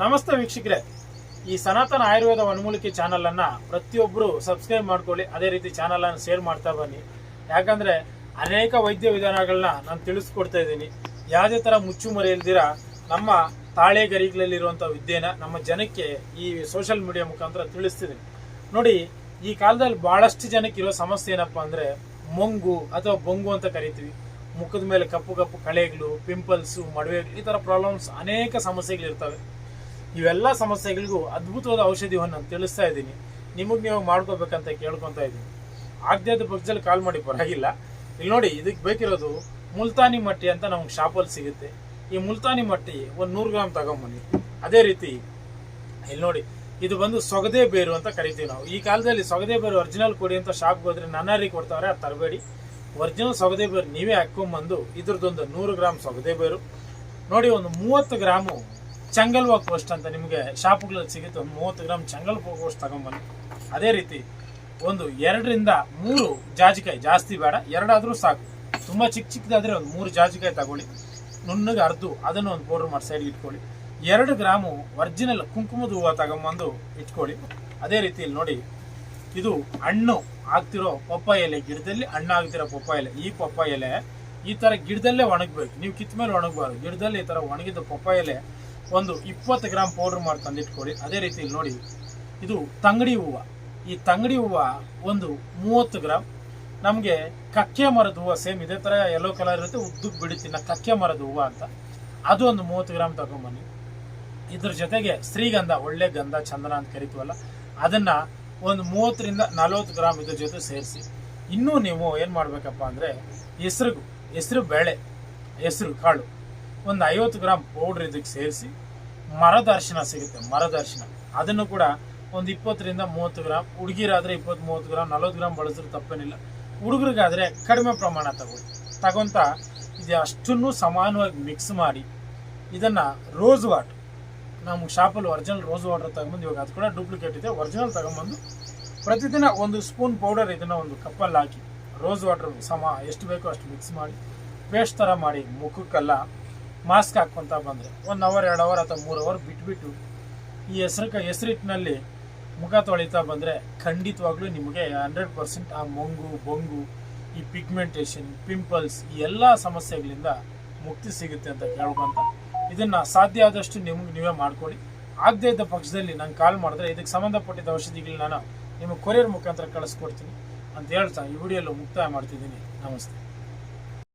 ನಮಸ್ತೆ ವೀಕ್ಷಕರೇ. ಈ ಸನಾತನ ಆಯುರ್ವೇದ ಒನ್ಮೂಲಿಕೆ ಚಾನಲ್ ಅನ್ನ ಪ್ರತಿಯೊಬ್ಬರು ಸಬ್ಸ್ಕ್ರೈಬ್ ಮಾಡ್ಕೊಳ್ಳಿ. ಅದೇ ರೀತಿ ಚಾನಲ್ ಅನ್ನು ಶೇರ್ ಮಾಡ್ತಾ ಬನ್ನಿ. ಯಾಕಂದ್ರೆ ಅನೇಕ ವೈದ್ಯ ವಿಧಾನಗಳನ್ನ ನಾನು ತಿಳಿಸ್ಕೊಡ್ತಾ ಇದ್ದೀನಿ. ಯಾವುದೇ ತರ ಮುಚ್ಚು ಇಲ್ದಿರ ನಮ್ಮ ತಾಳೆ ಗರಿಗಳಲ್ಲಿರುವಂಥ ವಿದ್ಯೆನ ನಮ್ಮ ಜನಕ್ಕೆ ಈ ಸೋಷಿಯಲ್ ಮೀಡಿಯಾ ಮುಖಾಂತರ ತಿಳಿಸ್ತಿದ್ದೀನಿ. ನೋಡಿ, ಈ ಕಾಲದಲ್ಲಿ ಬಹಳಷ್ಟು ಜನಕ್ಕೆ ಇರೋ ಸಮಸ್ಯೆ ಏನಪ್ಪಾ ಅಂದ್ರೆ ಮೊಂಗು ಅಥವಾ ಬೊಂಗು ಅಂತ ಕರಿತೀವಿ. ಮುಖದ ಮೇಲೆ ಕಪ್ಪು ಕಪ್ಪು ಕಳೆಗಳು ಪಿಂಪಲ್ಸು ಮಡವೆಗಳು ಈ ಥರ ಪ್ರಾಬ್ಲಮ್ಸ್ ಅನೇಕ ಸಮಸ್ಯೆಗಳಿರ್ತವೆ. ಇವೆಲ್ಲ ಸಮಸ್ಯೆಗಳಿಗೂ ಅದ್ಭುತವಾದ ಔಷಧಿವನ್ನು ನಾನು ತಿಳಿಸ್ತಾ ಇದ್ದೀನಿ. ನಿಮಗೆ ನೀವು ಮಾಡ್ಕೋಬೇಕಂತ ಕೇಳ್ಕೊತಾ ಇದ್ದೀನಿ. ಆಗದೆ ಅದ ಪಕ್ಷದಲ್ಲಿ ಕಾಲ್ ಮಾಡಿ, ಪರವಾಗಿಲ್ಲ. ಇಲ್ಲಿ ನೋಡಿ, ಇದಕ್ಕೆ ಬೇಕಿರೋದು ಮುಲ್ತಾನಿ ಮಟ್ಟಿ ಅಂತ ನಮ್ಗೆ ಶಾಪಲ್ಲಿ ಸಿಗುತ್ತೆ. ಈ ಮುಲ್ತಾನಿ ಮಟ್ಟಿ ಒಂದು ನೂರು ಗ್ರಾಮ್ ತಗೊಂಬನ್ನಿ. ಅದೇ ರೀತಿ, ಇಲ್ಲಿ ನೋಡಿ, ಇದು ಬಂದು ಸೊಗದೆ ಬೇರು ಅಂತ ಕರಿತೀವಿ ನಾವು. ಈ ಕಾಲದಲ್ಲಿ ಸೊಗದೆ ಬೇರು ಒರಿಜಿನಲ್ ಕೊಡಿ ಅಂತ ಶಾಪ್ಗೆ ಹೋದ್ರೆ ನನ್ನಾರಿಗೆ ಕೊಡ್ತಾವ್ರೆ, ಅದು ತರಬೇಡಿ. ಒರಿಜಿನಲ್ ಸೊಗದೆ ಬೇರು ನೀವೇ ಹಾಕೊಂಬಂದು ಇದ್ರದ್ದೊಂದು ನೂರು ಗ್ರಾಮ್ ಸೊಗದೆ ಬೇರು. ನೋಡಿ, ಒಂದು ಮೂವತ್ತು ಗ್ರಾಮು ಚಂಗಲ್ವಾ ಪೋಸ್ಟ್ ಅಂತ ನಿಮಗೆ ಶಾಪ್ಗಳಲ್ಲಿ ಸಿಗುತ್ತೆ. ಒಂದು ಮೂವತ್ತು ಗ್ರಾಮ್ ಚಂಗಲ್ ಪೋಸ್ಟ್ ತಗೊಂಬನ್ನಿ ಅದೇ ರೀತಿ ಒಂದು ಎರಡರಿಂದ ಮೂರು ಜಾಜಿಕಾಯಿ ಜಾಸ್ತಿ ಬೇಡ. ಎರಡಾದರೂ ಸಾಕು. ತುಂಬ ಚಿಕ್ಕ ಚಿಕ್ಕದಾದ್ರೆ ಒಂದು ಮೂರು ಜಾಜಿಕಾಯಿ ತಗೊಳ್ಳಿ. ನುಣ್ಣಗೆ ಅರ್ದು ಅದನ್ನು ಒಂದು ಪೌಡ್ರ್ ಮಾಡಿ ಸೈಡ್ಗೆ ಇಟ್ಕೊಳ್ಳಿ. ಎರಡು ಗ್ರಾಮು ಒರಿಜಿನಲ್ ಕುಂಕುಮದ ಹೂವು ತಗೊಂಬಂದು ಇಟ್ಕೊಳ್ಳಿ. ಅದೇ ರೀತಿ ಇಲ್ಲಿ ನೋಡಿ, ಇದು ಹಣ್ಣು ಆಗ್ತಿರೋ ಪಪ್ಪಾಯ ಎಲೆ. ಗಿಡದಲ್ಲಿ ಹಣ್ಣು ಆಗ್ತಿರೋ ಪಪ್ಪಾಯ ಎಲೆ. ಈ ಪಪ್ಪಾಯ ಎಲೆ ಈ ತರ ಗಿಡದಲ್ಲೇ ಒಣಗಬೇಕು. ನೀವು ಕಿತ್ತ ಮೇಲೆ ಒಣಗಬಾರ್ದು. ಗಿಡದಲ್ಲಿ ಈ ತರ ಒಣಗಿದ ಪಪ್ಪಾಯ ಎಲೆ ಒಂದು ಇಪ್ಪತ್ತು ಗ್ರಾಮ್ ಪೌಡರ್ ಮಾಡಿ ತಂದಿಟ್ಕೊಳ್ಳಿ. ಅದೇ ರೀತಿ ನೋಡಿ, ಇದು ತಂಗಡಿ ಹೂವು. ಈ ತಂಗಡಿ ಹೂವು ಒಂದು ಮೂವತ್ತು ಗ್ರಾಮ್ ನಮಗೆ ಕಕ್ಕೆ ಮರದ ಹೂವು ಸೇಮ್ ಇದೇ ಥರ ಯೆಲ್ಲೋ ಕಲರ್ ಇರುತ್ತೆ ಉದ್ದಕ್ಕೆ ಬಿಡುತ್ತಿನ ಕಕ್ಕೆ ಮರದ ಹೂವು ಅಂತ. ಅದು ಒಂದು ಮೂವತ್ತು ಗ್ರಾಮ್ ತಗೊಂಬನ್ನಿ. ಇದ್ರ ಜೊತೆಗೆ ಶ್ರೀಗಂಧ, ಒಳ್ಳೆ ಗಂಧ, ಚಂದನ ಅಂತ ಕರಿತೀವಲ್ಲ, ಅದನ್ನು ಒಂದು ಮೂವತ್ತರಿಂದ ನಲವತ್ತು ಗ್ರಾಮ್ ಇದ್ರ ಜೊತೆ ಸೇರಿಸಿ. ಇನ್ನೂ ನೀವು ಏನು ಮಾಡಬೇಕಪ್ಪ ಅಂದರೆ ಹೆಸರು ಹೆಸರು ಬೇಳೆ, ಹೆಸರು ಕಾಳು. ಒಂದು ಐವತ್ತು ಗ್ರಾಮ್ ಪೌಡ್ರ್ ಇದಕ್ಕೆ ಸೇರಿಸಿ ಮರದರ್ಶನ ಸಿಗುತ್ತೆ, ಮರದರ್ಶನ. ಅದನ್ನು ಕೂಡ ಒಂದು ಇಪ್ಪತ್ತರಿಂದ ಮೂವತ್ತು ಗ್ರಾಮ್ ಹುಡುಗಿರಾದರೆ ಇಪ್ಪತ್ತು ಮೂವತ್ತು ಗ್ರಾಮ್ ನಲ್ವತ್ತು ಗ್ರಾಮ್ ಬಳಸಿದ್ರೆ ತಪ್ಪೇನಿಲ್ಲ. ಹುಡುಗರಿಗಾದರೆ ಕಡಿಮೆ ಪ್ರಮಾಣ ತಗೊಳ್ಳಿ. ತಗೊಂತ ಇದು ಅಷ್ಟನ್ನು ಸಮಾನವಾಗಿ ಮಿಕ್ಸ್ ಮಾಡಿ, ಇದನ್ನು ರೋಸ್ ವಾಟರ್ ನಮ್ಮ ಶಾಪಲ್ಲಿ ಒರಿಜಿನಲ್ ರೋಸ್ ವಾಟರ್ ತಗೊಂಬಂದು, ಇವಾಗ ಅದು ಕೂಡ ಡೂಪ್ಲಿಕೇಟ್ ಇದೆ. ಒರಿಜಿನಲ್ ತಗೊಂಬಂದು ಪ್ರತಿದಿನ ಒಂದು ಸ್ಪೂನ್ ಪೌಡರ್ ಇದನ್ನು ಒಂದು ಕಪ್ಪಲ್ಲಿ ಹಾಕಿ ರೋಸ್ ವಾಟರ್ ಸಮ, ಎಷ್ಟು ಬೇಕೋ ಅಷ್ಟು ಮಿಕ್ಸ್ ಮಾಡಿ ಪೇಸ್ಟ್ ಥರ ಮಾಡಿ, ಮುಖಕ್ಕೆಲ್ಲ. ಮಾಸ್ಕ್ ಹಾಕ್ಕೊಂತ ಬಂದರೆ. ಒನ್ ಅವರ್ ಎರಡು ಅವರ್ ಅಥವಾ ಮೂರು ಅವರ್ ಬಿಟ್ಬಿಟ್ಟು ಈ ಹೆಸರು ಹೆಸರಿಟ್ಟಿನಲ್ಲಿ ಮುಖ ತೊಳಿತಾ ಬಂದರೆ ಖಂಡಿತವಾಗ್ಲೂ ನಿಮಗೆ ಹಂಡ್ರೆಡ್ ಪರ್ಸೆಂಟ್ ಆ ಮೊಂಗು, ಬೊಂಗು, ಈ ಪಿಗ್ಮೆಂಟೇಷನ್ ಪಿಂಪಲ್ಸ್ ಈ ಎಲ್ಲ ಸಮಸ್ಯೆಗಳಿಂದ ಮುಕ್ತಿ ಸಿಗುತ್ತೆ ಅಂತ ಕೇಳ್ಕೊಂತ. ಇದನ್ನು ಸಾಧ್ಯ ಆದಷ್ಟು ನಿಮ್ಗೆ ನೀವೇ ಮಾಡ್ಕೊಳ್ಳಿ. ಆಗದೇ ಇದ್ದ ಪಕ್ಷದಲ್ಲಿ ನಂಗೆ ಕಾಲ್ ಮಾಡಿದ್ರೆ ಇದಕ್ಕೆ ಸಂಬಂಧಪಟ್ಟಿದ್ದ ಔಷಧಿಗಳನ್ನ ನಾನು ನಿಮಗೆ ಕೊರಿಯರ್ ಮುಖಾಂತರ ಕಳಿಸ್ಕೊಡ್ತೀನಿ ಅಂತ ಹೇಳ್ತಾ ಈ ವಿಡಿಯೋಲ್ಲೂ ಮುಕ್ತಾಯ ಮಾಡ್ತಿದ್ದೀನಿ. ನಮಸ್ತೆ.